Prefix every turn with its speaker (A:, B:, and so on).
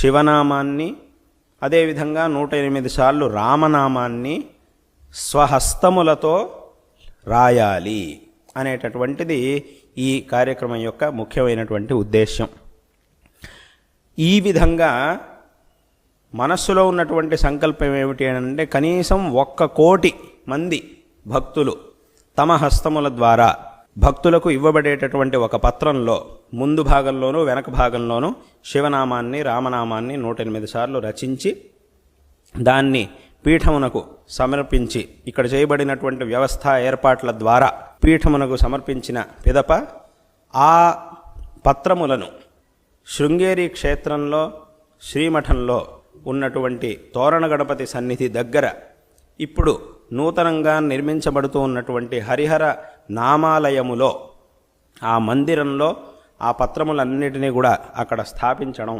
A: శివనామాన్ని అదేవిధంగా నూట ఎనిమిది సార్లు రామనామాన్ని స్వహస్తములతో రాయాలి అనేటటువంటిది ఈ కార్యక్రమం యొక్క ముఖ్యమైనటువంటి ఉద్దేశం ఈ విధంగా మనస్సులో ఉన్నటువంటి సంకల్పం ఏమిటి అని అంటే కనీసం ఒక్క కోటి మంది భక్తులు తమ హస్తముల ద్వారా భక్తులకు ఇవ్వబడేటటువంటి ఒక పత్రంలో ముందు భాగంలోనూ వెనక భాగంలోనూ శివనామాన్ని రామనామాన్ని నూట ఎనిమిది సార్లు రచించి దాన్ని పీఠమునకు సమర్పించి ఇక్కడ చేయబడినటువంటి వ్యవస్థ ఏర్పాట్ల ద్వారా పీఠమునకు సమర్పించిన పిదప ఆ పత్రములను శృంగేరి క్షేత్రంలో శ్రీమఠంలో ఉన్నటువంటి తోరణ గణపతి సన్నిధి దగ్గర ఇప్పుడు నూతనంగా నిర్మించబడుతూ ఉన్నటువంటి హరిహర నామాలయములో ఆ మందిరంలో ఆ పత్రములన్నిటినీ కూడా అక్కడ స్థాపించడం